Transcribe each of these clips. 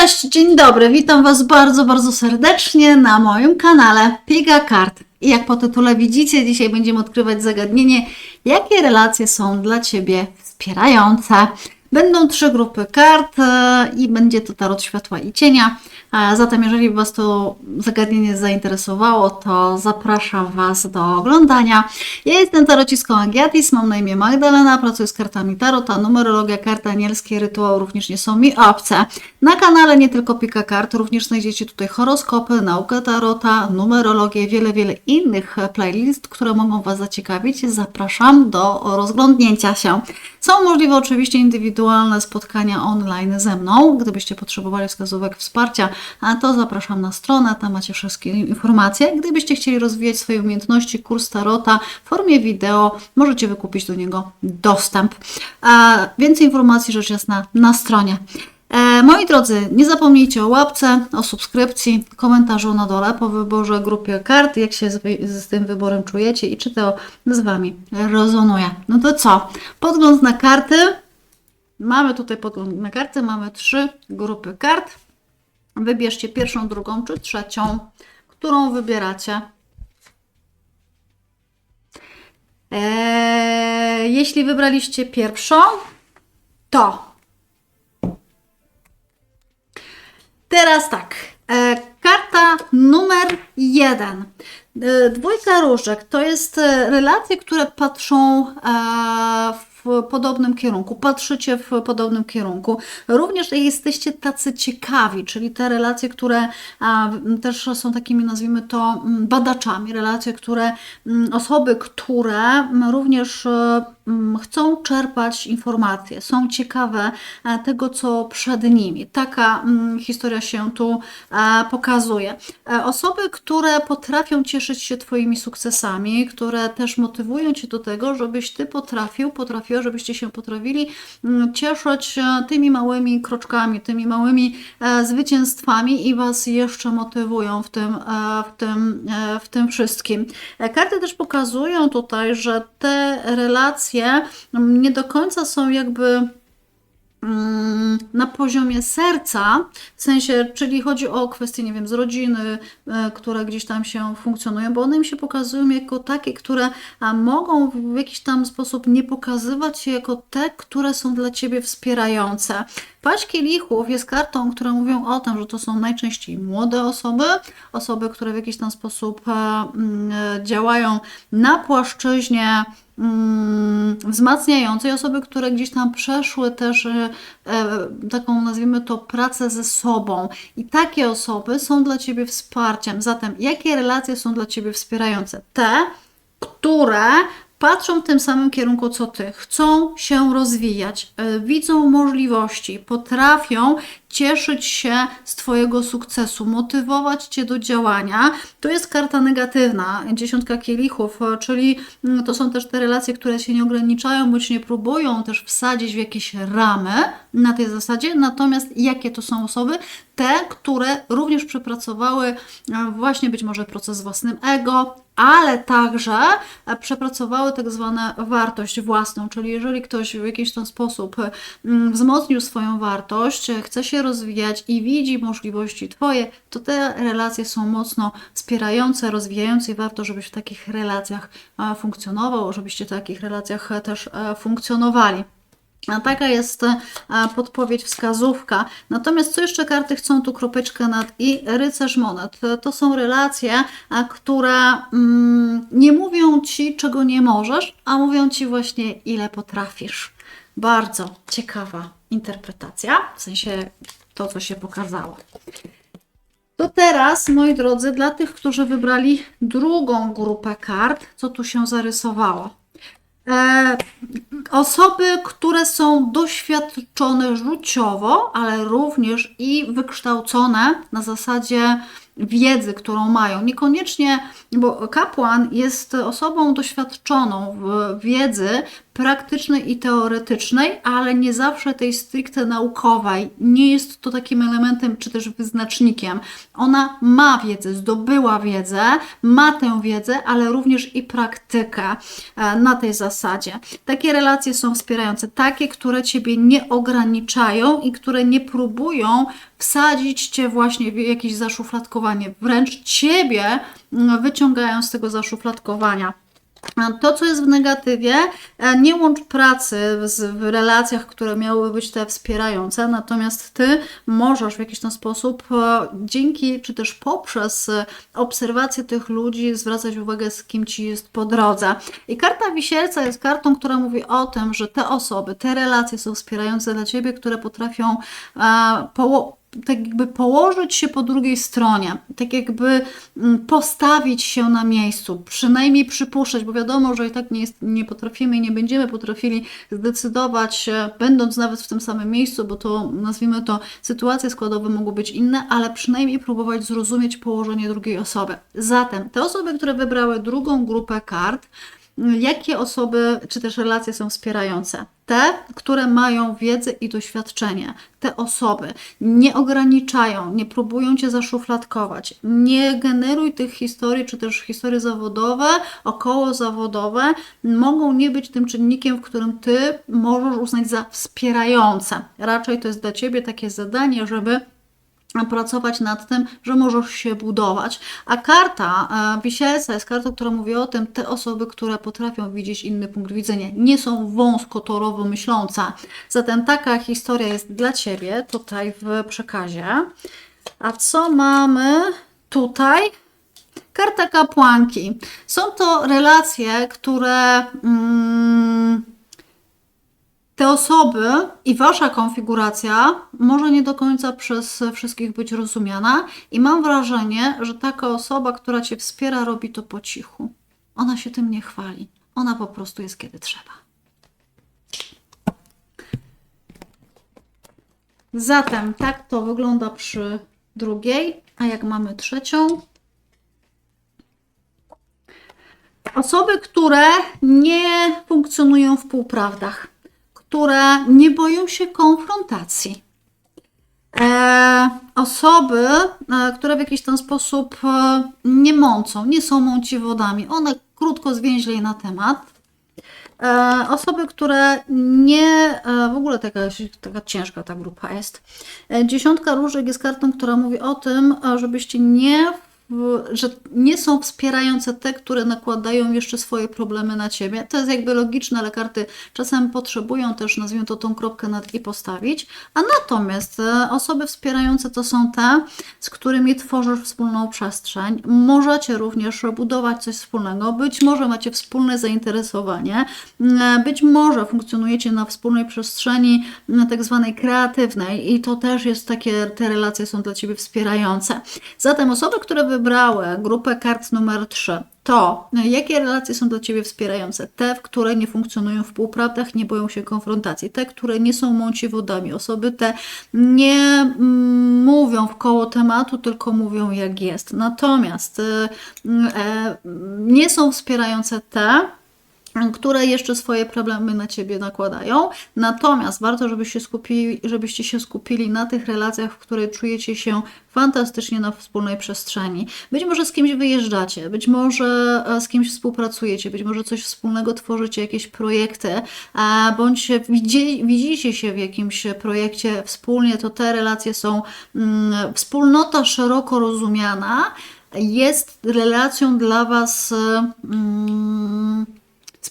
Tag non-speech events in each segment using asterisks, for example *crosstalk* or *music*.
Cześć, dzień dobry, witam Was bardzo, bardzo serdecznie na moim kanale Piga Kart. I jak po tytule widzicie, dzisiaj będziemy odkrywać zagadnienie, jakie relacje są dla Ciebie wspierające. Będą trzy grupy kart e, i będzie to tarot światła i cienia. Zatem, jeżeli Was to zagadnienie zainteresowało, to zapraszam Was do oglądania. Ja jestem tarocistką Agiatis, mam na imię Magdalena, pracuję z kartami tarota, numerologia, karty anielskie, rytuał również nie są mi obce. Na kanale nie tylko pika kart, również znajdziecie tutaj horoskopy, naukę tarota, numerologię, wiele, wiele innych playlist, które mogą Was zaciekawić. Zapraszam do rozglądnięcia się. Są możliwe oczywiście indywidualne spotkania online ze mną. Gdybyście potrzebowali wskazówek wsparcia, to zapraszam na stronę, tam macie wszystkie informacje. Gdybyście chcieli rozwijać swoje umiejętności, kurs tarota w formie wideo, możecie wykupić do niego dostęp. A więcej informacji rzecz jasna na stronie. E, moi drodzy, nie zapomnijcie o łapce, o subskrypcji, komentarzu na dole po wyborze grupy kart, jak się z, z tym wyborem czujecie i czy to z Wami rezonuje. No to co? Podgląd na karty. Mamy tutaj podgląd na karty, mamy trzy grupy kart. Wybierzcie pierwszą, drugą czy trzecią, którą wybieracie. Eee, jeśli wybraliście pierwszą, to Teraz tak. E, karta numer jeden. E, dwójka różek to jest e, relacje, które patrzą e, w podobnym kierunku, patrzycie w podobnym kierunku. Również jesteście tacy ciekawi, czyli te relacje, które też są takimi, nazwijmy to, m, badaczami, relacje, które m, osoby, które m, również e, chcą czerpać informacje, są ciekawe e, tego, co przed nimi. Taka mm, historia się tu e, pokazuje. E, Osoby, które potrafią cieszyć się Twoimi sukcesami, które też motywują Cię do tego, żebyś Ty potrafił, potrafiła, żebyście się potrafili mm, cieszyć tymi małymi kroczkami, tymi małymi zwycięstwami i Was jeszcze motywują w tym, w tym, w tym wszystkim. Karty też pokazują tutaj, że te relacje nie do końca są jakby mm, na poziomie serca, w sensie, czyli chodzi o kwestie, nie wiem, z rodziny, e, które gdzieś tam się funkcjonują, bo one im się pokazują jako takie, które mogą w jakiś tam sposób nie pokazywać się jako te, które są dla Ciebie wspierające. Paść kielichów jest kartą, które mówią o tym, że to są najczęściej młode osoby, osoby, które w jakiś tam sposób e, mm, e, działają na płaszczyźnie wzmacniającej, osoby, które gdzieś tam przeszły też e, e, taką, nazwijmy to, pracę ze sobą. I takie osoby są dla Ciebie wsparciem. Zatem, jakie relacje są dla Ciebie wspierające? Te, które patrzą w tym samym kierunku co Ty, chcą się rozwijać, e, widzą możliwości, potrafią cieszyć się z Twojego sukcesu, motywować Cię do działania. To jest karta negatywna, dziesiątka kielichów, e, czyli mm, to są też te relacje, które się nie ograniczają, bądź nie próbują też wsadzić w jakieś ramy na tej zasadzie. Natomiast jakie to są osoby? Te, które również przepracowały e, właśnie być może proces z własnym ego, ale także e, przepracowały tak zwaną wartość własną, czyli jeżeli ktoś w jakiś tam sposób mm, wzmocnił swoją wartość, chce się rozwijać i widzi możliwości Twoje, to te relacje są mocno wspierające, rozwijające i warto, żebyś w takich relacjach e, funkcjonował, żebyście w takich relacjach e, też e, funkcjonowali. Taka jest podpowiedź, wskazówka. Natomiast co jeszcze karty chcą tu kropeczkę nad i rycerz monet. To są relacje, które mm, nie mówią ci, czego nie możesz, a mówią ci właśnie, ile potrafisz. Bardzo ciekawa interpretacja, w sensie to, co się pokazało. To teraz, moi drodzy, dla tych, którzy wybrali drugą grupę kart, co tu się zarysowało. E, osoby, które są doświadczone rzuciowo, ale również i wykształcone na zasadzie wiedzy, którą mają. Niekoniecznie, bo kapłan jest osobą doświadczoną w wiedzy, praktycznej i teoretycznej, ale nie zawsze tej stricte naukowej. Nie jest to takim elementem czy też wyznacznikiem. Ona ma wiedzę, zdobyła wiedzę, ma tę wiedzę, ale również i praktykę e, na tej zasadzie. Takie relacje są wspierające, takie, które Ciebie nie ograniczają i które nie próbują wsadzić Cię właśnie w jakieś zaszufladkowanie, wręcz Ciebie mm, wyciągają z tego zaszufladkowania. To, co jest w negatywie, e, nie łącz pracy z, w relacjach, które miałyby być te wspierające, natomiast ty możesz w jakiś tam sposób e, dzięki czy też poprzez e, obserwację tych ludzi zwracać uwagę, z kim ci jest po drodze. I karta wisielca jest kartą, która mówi o tym, że te osoby, te relacje są wspierające dla ciebie, które potrafią poło- tak jakby położyć się po drugiej stronie, tak jakby mm, postawić się na miejscu, przynajmniej przypuszczać, bo wiadomo, że i tak nie, jest, nie potrafimy i nie będziemy potrafili zdecydować, będąc nawet w tym samym miejscu, bo to nazwijmy to sytuacje składowe mogą być inne, ale przynajmniej próbować zrozumieć położenie drugiej osoby. Zatem te osoby, które wybrały drugą grupę kart, Jakie osoby czy też relacje są wspierające? Te, które mają wiedzę i doświadczenie. Te osoby nie ograniczają, nie próbują cię zaszufladkować. Nie generuj tych historii, czy też historie zawodowe, około zawodowe, mogą nie być tym czynnikiem, w którym ty możesz uznać za wspierające. Raczej to jest dla ciebie takie zadanie, żeby pracować nad tym, że możesz się budować. A karta e, wisielca jest kartą, która mówi o tym, te osoby, które potrafią widzieć inny punkt widzenia, nie są wąskotorowo myślące. Zatem taka historia jest dla Ciebie tutaj w przekazie. A co mamy tutaj? Karta kapłanki. Są to relacje, które... Mm, te osoby i wasza konfiguracja może nie do końca przez wszystkich być rozumiana, i mam wrażenie, że taka osoba, która cię wspiera, robi to po cichu. Ona się tym nie chwali. Ona po prostu jest kiedy trzeba. Zatem tak to wygląda przy drugiej, a jak mamy trzecią, Osoby, które nie funkcjonują w półprawdach, które nie boją się konfrontacji. E, osoby, e, które w jakiś ten sposób e, nie mącą, nie są mąciwodami, one krótko zwięźlej na temat. E, osoby, które nie, e, w ogóle taka, taka ciężka ta grupa jest. E, Dziesiątka różek jest kartą, która mówi o tym, e, żebyście nie że nie są wspierające te, które nakładają jeszcze swoje problemy na ciebie. To jest jakby logiczne, ale karty czasem potrzebują też, nazwijmy to, tą kropkę nad i postawić. A natomiast e, osoby wspierające to są te, z którymi tworzysz wspólną przestrzeń. Możecie również budować coś wspólnego. Być może macie wspólne zainteresowanie. E, Być może funkcjonujecie na wspólnej przestrzeni m, tak zwanej kreatywnej i to też jest takie, te relacje są dla Ciebie wspierające. Zatem osoby, które wybrały grupę kart numer 3, to jakie relacje są dla Ciebie wspierające? Te, które nie funkcjonują w półprawdach, nie boją się konfrontacji. Te, które nie są mąciwodami. Osoby te nie mm, mówią w koło tematu, tylko mówią jak jest. Natomiast e, e, nie są wspierające te, które jeszcze swoje problemy na ciebie nakładają. Natomiast warto, żebyście, skupili, żebyście się skupili na tych relacjach, w których czujecie się fantastycznie na wspólnej przestrzeni. Być może z kimś wyjeżdżacie, być może e, z kimś współpracujecie, być może coś wspólnego tworzycie, jakieś projekty, a bądź widzi, widzicie się w jakimś projekcie wspólnie, to te relacje są mm, wspólnota szeroko rozumiana. Jest relacją dla Was. Mm,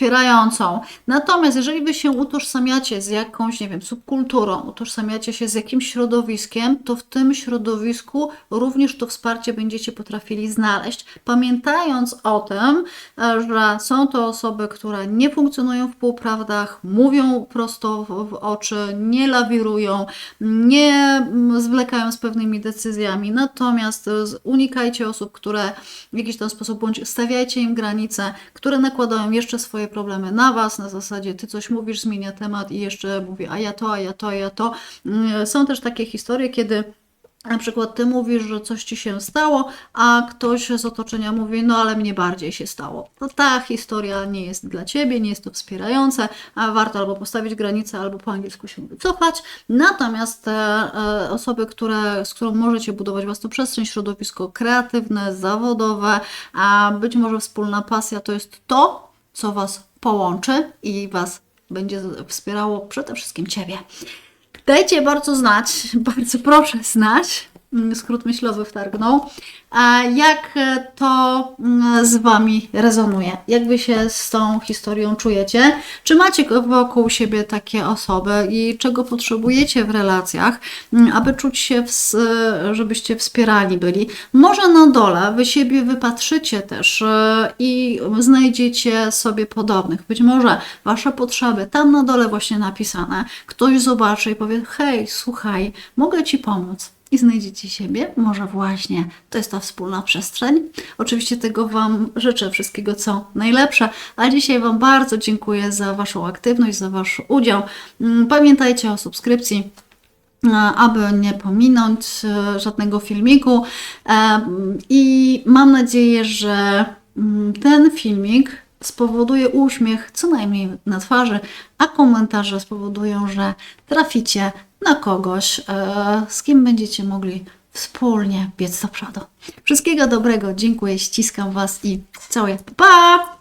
wspierającą. Natomiast jeżeli wy się utożsamiacie z jakąś, nie wiem, subkulturą, utożsamiacie się z jakimś środowiskiem, to w tym środowisku również to wsparcie będziecie potrafili znaleźć. Pamiętając o tym, że są to osoby, które nie funkcjonują w półprawdach, mówią prosto w, oczy, nie lawirują, nie mm, zwlekają z pewnymi decyzjami. Natomiast z- unikajcie osób, które w jakiś tam sposób, bądź stawiajcie im granice, które nakładają jeszcze swoje problemy na Was, na zasadzie ty coś mówisz, zmienia temat i jeszcze mówi, a ja to, a ja to, a ja to. Mm, Są też takie historie, kiedy na przykład ty mówisz, że coś ci się stało, a ktoś z otoczenia mówi, no ale mnie bardziej się stało. To ta historia nie jest dla ciebie, nie jest to wspierające, a warto albo postawić granicę, albo po angielsku się wycofać. Natomiast te e, osoby, które, z którą możecie budować własną przestrzeń, środowisko kreatywne, zawodowe, a być może wspólna pasja to jest to, co was połączy i was będzie wspierało przede wszystkim ciebie. Dajcie bardzo znać, *laughs* bardzo proszę znać, skrót myślowy wtargnął, jak e, to mm, z Wami rezonuje, jak Wy się z tą historią czujecie, czy macie wokół siebie takie osoby i czego potrzebujecie w relacjach, mm, aby czuć się, ws- żebyście wspierani byli. Może na dole Wy siebie wypatrzycie też e, i znajdziecie sobie podobnych. Być może Wasze potrzeby tam na dole właśnie napisane, ktoś zobaczy i powie, hej, słuchaj, mogę Ci pomóc i znajdziecie siebie. Może właśnie to jest ta wspólna przestrzeń. Oczywiście tego Wam życzę wszystkiego co najlepsze, a dzisiaj Wam bardzo dziękuję za Waszą aktywność, za Wasz udział. Mm, Pamiętajcie o subskrypcji aby nie pominąć e, żadnego filmiku. E, I mam nadzieję, że mm, ten filmik spowoduje uśmiech co najmniej na twarzy, a komentarze spowodują, że traficie na kogoś, e, z kim będziecie mogli wspólnie biec do przodu. Wszystkiego dobrego, dziękuję, ściskam Was i całuję. Pa!